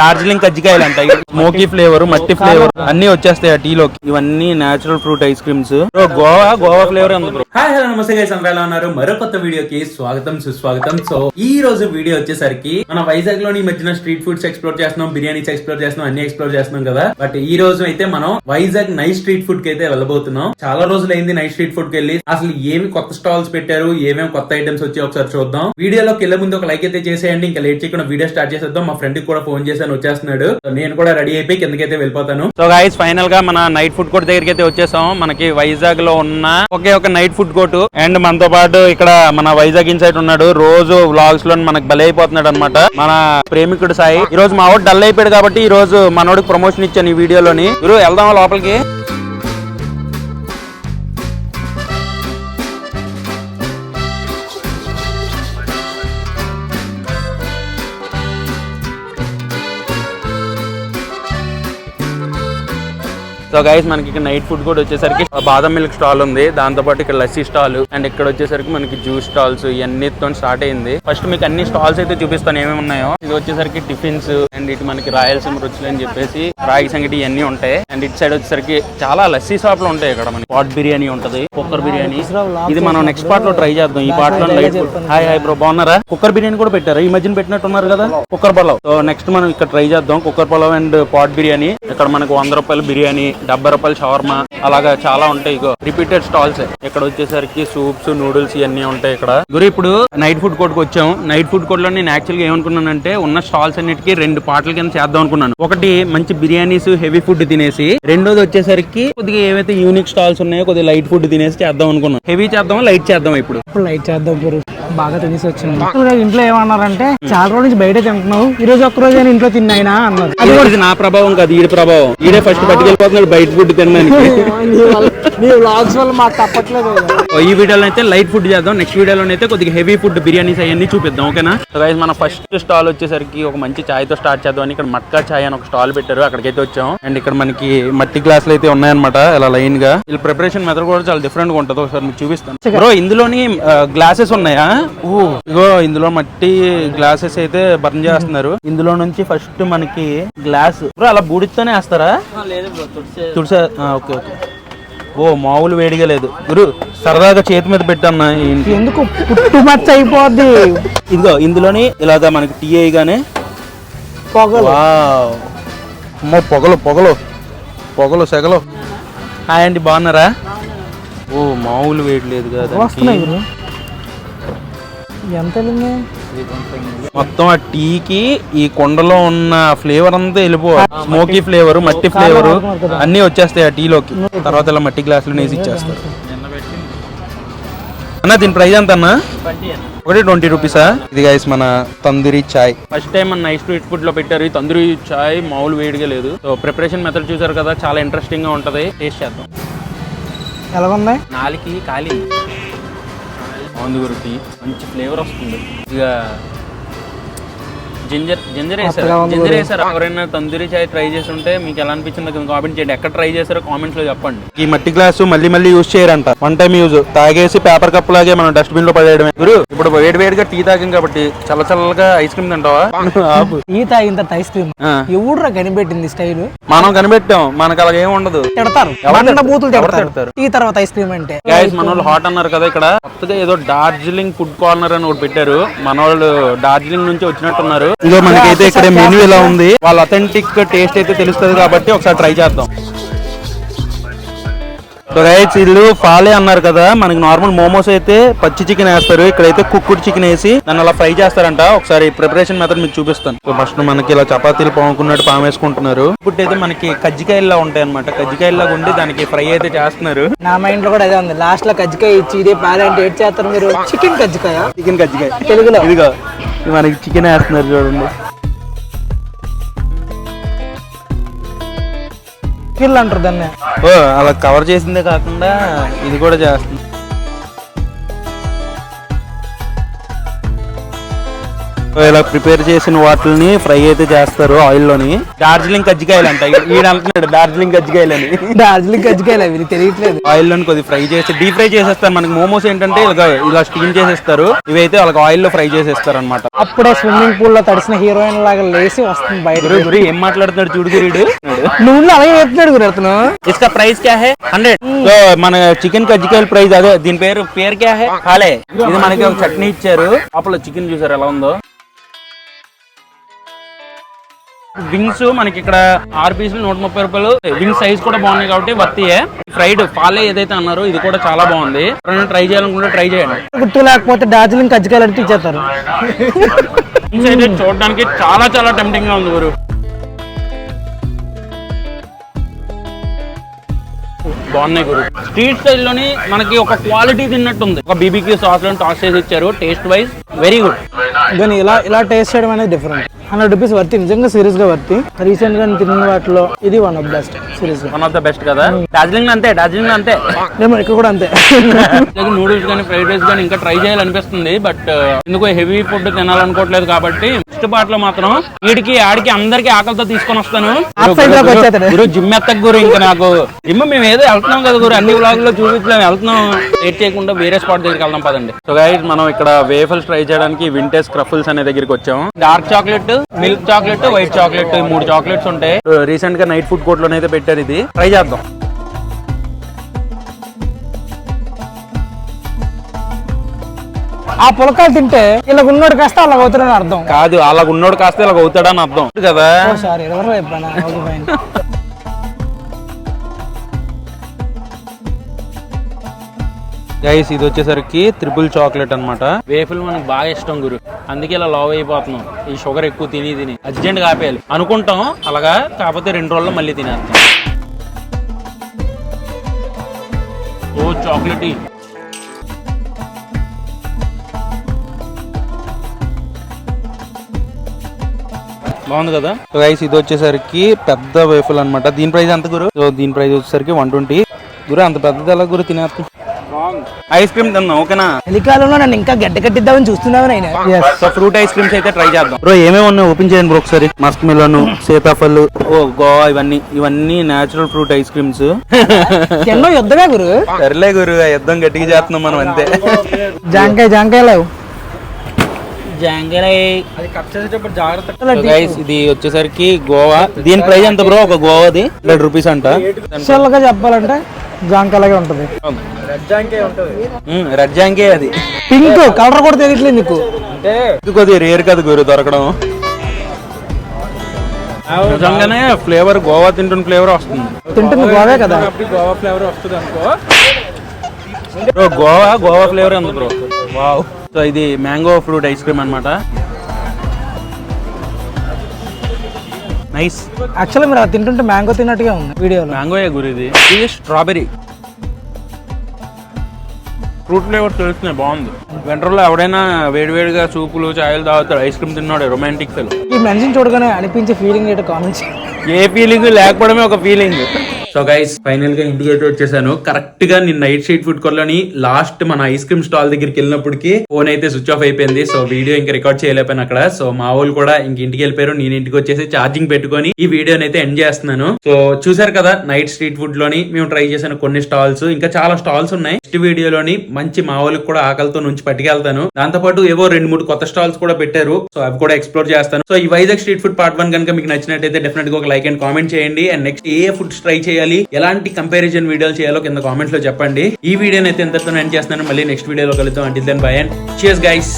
డార్జిలింగ్ కజ్జికాయలు అంట smoky flavour మట్టి ఫ్లేవర్ అన్ని వచ్చేస్తాయి ఆ టీలోకి. ఇవన్నీ natural fruit ice creams guava guava flavour ఉంది హాయ్ హలో నమస్తే గైస్ ఎలా ఉన్నారు? మరో కొత్త వీడియోకి స్వాగతం సుస్వాగతం. సో ఈ రోజు వీడియో వచ్చేసరికి మన వైజాగ్లోని ఈ మధ్యన స్ట్రీట్ ఫుడ్స్ ఎక్స్ప్లోర్ చేస్తున్నాం బిర్యానీస్ ఎక్స్ప్లోర్ చేస్తున్నాం అన్ని ఎక్స్ప్లోర్ చేస్తున్నాం కదా. బట్ ఈ రోజు అయితే మనం వైజాగ్ నైట్ స్ట్రీట్ ఫుడ్కి అయితే వెళ్ళబోతున్నాం. చాలా రోజులు అయింది నైట్ స్ట్రీట్ ఫుడ్కి వెళ్ళి. అసలు ఏమి కొత్త స్టాల్స్ పెట్టారు ఏమేమి కొత్త ఐటమ్స్ వచ్చి ఒకసారి చూద్దాం. వీడియోలోకి వెళ్ళే ముందు ఒక లైక్ అయితే చేసేయండి. ఇంకా లేట్ చేయకుండా వీడియో స్టార్ట్ చేసేద్దాం. మా ఫ్రెండ్ కూడా ఫోన్ చేశాను వచ్చేస్తున్నాడు. నేను కూడా రెడీ అయిపోయి కిందకైతే వెళ్ళిపోతాను. సో గైస్ ఫైనల్గా మన నైట్ ఫుడ్ కోర్ట్ దగ్గరికి అయితే వచ్చేసాం. మనకి వైజాగ్లో ఉన్న ఒకే ఒక నైట్ ఫుడ్ కోర్ట్ అండ్ మనతో పాటు ఇక్కడ మన వైజాగ్ ఇన్సైట్ ఉన్నాడు. రోజు వ్లాగ్స్లో మనకి బలి అయిపోతున్నాడు అనమాట మన ప్రేమికుడు సాయి. ఈ రోజు మా వాడు డల్ అయిపోయాడు కాబట్టి ఈ రోజు మనోడికి ప్రమోషన్ ఇచ్చాను ఈ వీడియోలోని. మీరు వెళ్దాం లోపలికి? సో గైస్ మనకి ఇక్కడ నైట్ ఫుడ్ కూడా వచ్చేసరికి బాదం మిల్క్ స్టాల్ ఉంది. దాంతో పాటు ఇక్కడ లస్సీ స్టాల్ అండ్ ఇక్కడ వచ్చేసరికి మనకి జ్యూస్ స్టాల్స్ ఇవన్నీతో స్టార్ట్ అయింది. ఫస్ట్ మీకు అన్ని స్టాల్స్ అయితే చూపిస్తాను ఏమేమి ఉన్నాయో. ఇది వచ్చేసరికి టిఫిన్స్ అండ్ ఇటు మనకి రాయలసీమ రుచులు అని చెప్పేసి రాగి సంగటి ఇవన్నీ ఉంటాయి. అండ్ ఇటు సైడ్ వచ్చేసరికి చాలా లస్సీ షాప్లు ఉంటాయి ఇక్కడ మనకి. పాట్ బిర్యానీ ఉంటది కుక్కర్ బిర్యానీ. ఇది మనం నెక్స్ట్ పార్ట్లో ట్రై చేద్దాం. ఈ పార్ట్లో హాయ్ హాయ్ బ్రో బాగున్నారా? కుక్కర్ బిర్యానీ కూడా పెట్టారు? ఈ మధ్యన పెట్టినట్టున్నారు కదా? కుక్కర్ పలావ్. సో నెక్స్ట్ మనం ఇక్కడ ట్రై చేద్దాం. Cooker pulao and pot biryani. ఇక్కడ మనకు వంద రూపాయల బిర్యానీ. డెబ్బై రూపాయల షవర్మా అలాగా చాలా ఉంటాయి ఇగో. రిపీటెడ్ స్టాల్స్ ఇక్కడ వచ్చేసరికి సూప్స్ నూడిల్స్ ఇవన్నీ ఉంటాయి ఇక్కడ. గురు ఇప్పుడు నైట్ ఫుడ్ కోర్ట్కి వచ్చాం. నైట్ ఫుడ్ కోర్ట్లో నేను యాక్చువల్గా ఏమనుకున్నానంటే ఉన్న స్టాల్స్ అన్నిటికీ రెండు పాటల కింద చేద్దాం అనుకున్నాను. ఒకటి మంచి బిర్యానీస్ హెవీ ఫుడ్ తినేసి. రెండోది వచ్చేసరికి కొద్దిగా ఏవైతే యూనిక్ స్టాల్స్ ఉన్నాయో కొద్దిగా లైట్ ఫుడ్ తినేసి చేద్దాం అనుకున్నాను. హెవీ చేద్దామా లైట్ చేద్దాం ఇప్పుడు? ఇప్పుడు లైట్ చేద్దాం గురు. బాగా తినేసి వచ్చింది యాక్చువల్గా ఇంట్లో ఏమన్నారంటే చాలా రోజుల నుంచి బయట తింటున్నావు. ఈ రోజు ఒక్క రోజు ఇంట్లో తిన్నాయినా అన్నారు. అది నా ప్రభావం కాదు ఈడి ప్రభావం. ఈడే ఫస్ట్ పట్టుకెళ్ళిపోతున్నాడు బయట ఫుడ్ తినడానికి. ఈ వీడియోలో అయితే లైట్ ఫుడ్ చేద్దాం. నెక్స్ట్ వీడియోలో అయితే కొద్దిగా హెవీ ఫుడ్ బిర్యానీస్ అవన్నీ చూపిద్దాం ఓకేనా సో మన ఫస్ట్ స్టాల్ వచ్చేసరికి ఒక మంచి చాయ్తో స్టార్ట్ చేద్దాం. అని ఇక్కడ మట్కా చాయ్ అని ఒక స్టాల్ పెట్టారు. అక్కడికైతే వచ్చాం. అండ్ ఇక్కడ మనకి మట్టి గ్లాసులు అయితే ఉన్నాయన్నమాట ఇలా లైన్గా. వీళ్ళ ప్రిపరేషన్ మెథడ్ కూడా చాలా డిఫరెంట్గా ఉంటుంది. ఒకసారి మీకు చూపిస్తాను. బ్రో ఇందులోని గ్లాసెస్ ఉన్నాయా? ఓ ఇగో ఇందులో మట్టి గ్లాసెస్ అయితే బర్న్ చేస్తున్నారు. ఇందులో నుంచి ఫస్ట్ మనకి గ్లాస్ బ్రో అలా బూడితోనే వేస్తారా? తుడిసా ఓకే ఓకే. ఓ మామూలు వేడిగా లేదు. గురు సరదాగా చేతి మీద పెట్టన్నా ఎందుకు? పుట్టు మచ్చ అయిపోద్ది. ఇదిగో ఇందులోని ఇలాగా మనకి టీ అయ్యగానే పొగలు. అమ్మో పొగలు పొగలు. పొగలు సెగలు. హాయ్ అండి బాగున్నారా? ఓ మామూలు వేడి లేదు కదా ఎంత వెళ్ళింది? మొత్తం ఆ టీకి ఈ కొండలో ఉన్న ఫ్లేవర్ అంతా వెళ్ళిపోవాలి. స్మోకీ ఫ్లేవర్ మట్టి ఫ్లేవర్ అన్నీ వచ్చేస్తాయి ఆ టీలోకి. తర్వాత ఇలా మట్టి గ్లాసులు వేసి ఇచ్చేస్తారు. అన్న దీని ప్రైస్ ఎంత అన్న? ఒకటి ట్వంటీ రూపీసా? ఇది గైస్ మన తందూరి చాయ్. ఫస్ట్ టైం మన నైట్ స్ట్రీట్ ఫుడ్లో పెట్టారు. ఈ తందూరి చాయ్ మామూలు వేడిగా లేదు. సో ప్రిపరేషన్ మెథడ్ చూసారు కదా చాలా ఇంట్రెస్టింగ్గా ఉంటది. టేస్ట్ చేద్దాం. ఎలాగుంది నాలుగు ఖాళీ. బాగుంది గురికి. మంచి ఫ్లేవర్ వస్తుంది. ఇక జింజర్ జింజర్ వేసారు జింజర్. వేసారు ఎవరైనా తందూరి చాయ్ ట్రై చేసి ఉంటే మీకు ఎలా అనిపించిందో కింద కామెంట్ చేయండి. ఎక్కడ ట్రై చేశారో కామెంట్స్లో చెప్పండి. ఈ మట్టి గ్లాసు మళ్ళీ మళ్ళీ యూజ్ చేయరంట. వన్ టైం యూజ్ తాగేసి పేపర్ కప్ లాగే మనం డస్ట్బిన్లో పడేయడమే. గురు ఇప్పుడు వేడి వేడిగా టీ తాగాం కాబట్టి చల్ల చల్లగా ఐస్ క్రీమ్ తింటావా? ఆపు. ఈత ఇంత ఐస్ క్రీమ్. ఎవడురా కనిపెట్టింది స్టైల్ మనం కనిపెట్టాం. మనకు అలాగ ఏం ఉండదు. తిడతారు? బూతులు తిడతారు? ఈ తర్వాత ఐస్ క్రీమ్ అంటే. గైస్ మన వాళ్ళు హాట్ అన్నారు కదా ఇక్కడ. కొత్తగా ఏదో డార్జిలింగ్ ఫుడ్ కార్నర్ అని ఒకటి పెట్టారు. మన వాళ్ళు డార్జిలింగ్ నుంచి వచ్చినట్టున్నారు. ఇదో మనకైతే ఇక్కడ మెనూ ఇలా ఉంది? వాళ్ళ అథెంటిక్ టేస్ట్ అయితే తెలుస్తుంది కాబట్టి ఒకసారి ట్రై చేద్దాం. రైట్స్ వీళ్ళు ఫాలే అన్నారు కదా మనకి నార్మల్ మోమోస్ అయితే పచ్చి చికెన్ వేస్తారు ఇక్కడైతే కుక్కుడు చికెన్ వేసి దాన్ని అలా ఫ్రై చేస్తారంట. ఒకసారి ప్రిపరేషన్ మెథడ్ మీకు చూపిస్తాను. ఫస్ట్ మనకి ఇలా చపాతీలు పాముకున్నట్టు పాము వేసుకుంటున్నారు. ఇప్పుడు అయితే మనకి కజ్జికాయల్లా ఉంటాయి అనమాట కజ్జికాయల్లాగా ఉండి దానికి ఫ్రై అయితే చేస్తున్నారు. నా మైండ్లో కూడా అదే ఉంది. లాస్ట్లో కజ్జికాయ ఇచ్చి ఇదే పాలంటే ఏడ్ చేస్తారు మీరు? చికెన్ కజ్జికాయ? చికెన్ కజ్జికాయ. తెలుగులో. ఇదిగో మనకి చికెన్ వేస్తున్నారు చూడండి. కిల్ అంటారు దాన్ని. ఓ అలా కవర్ చేసిందే కాకుండా ఇది కూడా చేస్తుంది. ఇలా ప్రిపేర్ చేసిన వాటిని ఫ్రై అయితే చేస్తారు ఆయిల్లోని డార్జిలింగ్ కజ్జికాయలు అంట ఈయన అంటున్నాడు డార్జిలింగ్ కజ్జికాయలు అని డార్జిలింగ్ కజ్జికాయలు అవి తెలియట్లేదు. ఆయిల్లోని కొద్ది ఫ్రై చేసి డీప్ ఫ్రై చేసేస్తారు. మనకి మోమోస్ ఏంటంటే ఇలా ఇలా స్టీమ్ చేసేస్తారు. ఇవైతే వాళ్ళకి ఆయిల్లో ఫ్రై చేసేస్తారు అనమాట అప్పుడు స్విమ్మింగ్ పూల్లో తడిసిన హీరోయిన్ లాగా లేసి వస్తుంది బయట. ఏం మాట్లాడుతున్నాడు చూడు గురీడు. నువ్వు అలాగే చెప్తున్నాడు గురి అతను. ఇసుక ప్రైస్ క్యా హే? Hundred hmm. మన చికెన్ కజ్జికాయలు ప్రైస్ అదే. దీని పేరు పేరు క్యా హే? హాలే ఇది మనకి ఒక చట్నీ ఇచ్చారు. అప్పుడు చికెన్ చూసారు ఎలా ఉందో? వింగ్స్ మనకి ఇక్కడ ఆరు పీసులు నూట ముప్పై రూపాయలు. వింగ్ సైజ్ కూడా బాగున్నాయి కాబట్టి వర్తియే. ఫ్రైడ్ పాలే ఏదైతే అన్నారో ఇది కూడా చాలా బాగుంది. ఎవరైనా ట్రై చేయాలనుకుంటే ట్రై చేయండి. గుర్తు లేకపోతే డార్జిలింగ్ కజ్జికాయలు ఇచ్చేస్తారు. వింగ్స్ అయితే చూడడానికి చాలా చాలా టెంప్టింగ్గా ఉంది గురు. బాగున్నాయి గురు. స్ట్రీట్ స్టైల్లోని మనకి ఒక క్వాలిటీ తిన్నట్టు ఉంది ఒక బీబీక్యూ సాస్లో టాస్ చేసి ఇచ్చారు. టేస్ట్ వైజ్ వెరీ గుడ్ కానీ ఇలా ఇలా టేస్ట్ చేయడం అనేది డిఫరెంట్ హండ్రెడ్ రూపీస్ వర్తి నిజంగా సీరియస్గా వర్తి. రీసెంట్గా నేను తిన్న వాటిలో ఇది వన్ ఆఫ్ బెస్ట్ సీరియస్గా వన్ ఆఫ్ ద బెస్ట్ కదా డార్జిలింగ్ అంతే డార్జిలింగ్ అంతే. ఏమో ఇక్కడ కూడా అంతే. నూడిల్స్ కానీ ఫ్రైడ్ రైస్ కానీ ఇంకా ట్రై చేయాలనిపిస్తుంది బట్ ఎందుకో హెవీ ఫుడ్ తినాలనుకోవట్లేదు కాబట్టి నెక్స్ట్ పార్ట్లో మాత్రం వీడికి ఆడికి అందరికి ఆకలితో తీసుకొని వస్తాను. గురు జిమ్ ఎత్తకు గురు ఇంకా నాకు జిమ్ మేము ఏదో వెళ్తున్నాం కదా గురు అన్ని వ్లాగ్లో చూపించలేము వెళ్తున్నాం. లేట్ చేయకుండా వేరే స్పాట్ దగ్గరికి వెళ్దాం పదండి. సో గైస్ మనం ఇక్కడ వేఫల్స్ ట్రై చేయడానికి వింటేజ్ క్రఫుల్స్ అనే దగ్గరికి వచ్చాము dark chocolate milk chocolate white chocolate ఈ మూడు చాక్లెట్స్ ఉంటాయి. రీసెంట్గా నైట్ ఫుడ్ కోర్ట్ లోనైతే పెట్టారు ఇది. ట్రై చేద్దాం. ఆ పులకాలు తింటే ఇలా ఉన్నోడు కాస్త అలా అవుతాడని అర్థం. కాదు అలా ఉన్నోడు కాస్త ఇలా అవుతాడని అర్థం. కదా సారీ గైస్ ఇది వచ్చేసరికి త్రిపుల్ చాక్లెట్ అన్నమాట. వేఫుల్ మనకు బాగా ఇష్టం గురు. అందుకే ఇలా లావ్ అయిపోతున్నాం. ఈ షుగర్ ఎక్కువ తిని తిని. అర్జెంట్గా ఆపేయాలి. అనుకుంటాం అలాగా? కాకపోతే రెండు రోజుల్లో మళ్ళీ తినేస్తాం. ఓ చాక్లెట్ బాగుంది కదా? సో గైస్ ఇది వచ్చేసరికి పెద్ద వేఫుల్ అన్నమాట. దీని ప్రైస్ ఎంత గురు? దీని ప్రైస్ వచ్చేసరికి వన్ ట్వంటీ గురు అంత పెద్దది ఎలా గురు తినేస్తాం? ఐస్ క్రీమ్ తిందాం ఓకేనా చలికాలంలో నన్ను ఇంకా గడ్డ కట్టిద్దామని చూస్తున్నావు నేను సో ఫ్రూట్ ఐస్ క్రీమ్స్ అయితే ట్రై చేద్దాం. బ్రో ఏమేమి ఉన్నాయి? ఓపెన్ చేయండి బ్రో ఒకసారి. మస్క్ మిలన్ సీతాఫల్. ఓ గోవా ఇవన్నీ ఇవన్నీ నేచురల్ ఫ్రూట్ ఐస్ క్రీమ్స్ ఎన్నో యుద్ధమే గురు. సర్లే గురు ఆ యుద్ధం గట్టిగా చేస్తున్నాం మనం అంతే. జాంకాయ జాంకాయ లేవు. గైస్ ఇది వచ్చేసరికి గోవా. దీని ప్రైస్ ఎంత బ్రో ఒక గోవాది? హండ్రెడ్ రూపీస్ అంట. గా చెప్పాలంటే జాంకాయలాగే ఉంటది. రెడ్ జాంకే అది. పింక్ కలర్ కూడా తెలియట్లేదు నీకు. ఇది కొద్దిగా రేర్ కదా గురు దొరకడం. నిజంగానే ఫ్లేవర్ గోవా తింటున్న ఫ్లేవర్ వస్తుంది. తింటుంది గోవే కదా. బ్రో గోవా గోవా ఫ్లేవర్ ఉంది బ్రో. వావ్. సో ఇది మ్యాంగో ఫ్రూట్ ఐస్ క్రీమ్ అన్నమాట. నైస్ యాక్చువల్లీ మీరు అది తింటుంటే మ్యాంగో తిన్నట్టుగా ఉంది వీడియోలో. మ్యాంగో గురు ఇది. స్ట్రాబెరీ ఫ్రూట్ ఫ్లేవర్ తెలుస్తున్నాయి బాగుంది. వెంటర్లో ఎవడైనా వేడివేడిగా సూపులు చాయలు తాగుతాడు ఐస్ క్రీమ్ తిన్నాడు రొమాంటిక్ ఫెల్ ఈ మనిషిని చూడగానే అనిపించే ఫీలింగ్ ఏంటో కామెంట్స్ ఏ ఫీలింగ్ లేకపోవడమే ఒక ఫీలింగ్ సో గైస్ ఫైనల్గా ఇంటికి అయితే వచ్చేసాను. కరెక్ట్గా నేను నైట్ స్ట్రీట్ ఫుడ్ కోర్లోని లాస్ట్ మన ఐస్ క్రీమ్ స్టాల్ దగ్గరికి వెళ్ళినప్పటికి ఫోన్ అయితే స్విచ్ ఆఫ్ అయిపోయింది. సో వీడియో ఇంకా రికార్డ్ చేయలేకపోయాను అక్కడ. సో మా వాళ్ళు కూడా ఇంక ఇంటికి వెళ్ళిపోయారు. నేను ఇంటికి వచ్చేసి ఛార్జింగ్ పెట్టుకొని ఈ వీడియోని అయితే ఎండ్ చేస్తున్నాను. సో చూసారు కదా నైట్ స్ట్రీట్ ఫుడ్లోని మేము ట్రై చేసిన కొన్ని స్టాల్స్ ఇంకా చాలా స్టాల్స్ ఉన్నాయి. నెక్స్ట్ వీడియోలోని మంచి మా వాళ్ళకి కూడా ఆకలితో నుంచి పట్టుకెళ్తాను. దాంతో పాటు ఏవో రెండు మూడు కొత్త స్టాల్స్ కూడా పెట్టారు. సో అవి కూడా ఎక్స్ప్లోర్ చేస్తాను. సో ఈ Vizag street food part one కనుక మీకు నచ్చినట్టయితే డెఫినెట్గా ఒక లైక్ అండ్ కామెంట్ చేయండి. అండ్ నెక్స్ట్ ఏ ఫుడ్ ట్రై చేయాలి ఎలాంటి కంపారిజన్ వీడియోలు చేయాలో కింద కామెంట్స్లో చెప్పండి. ఈ వీడియోని అయితే ఎంతతో ఎండ్ చేస్తున్నాను. మళ్ళీ నెక్స్ట్ వీడియోలో కలుద్దాం. అంటే దాని బై అండ్ చేస్ గైస్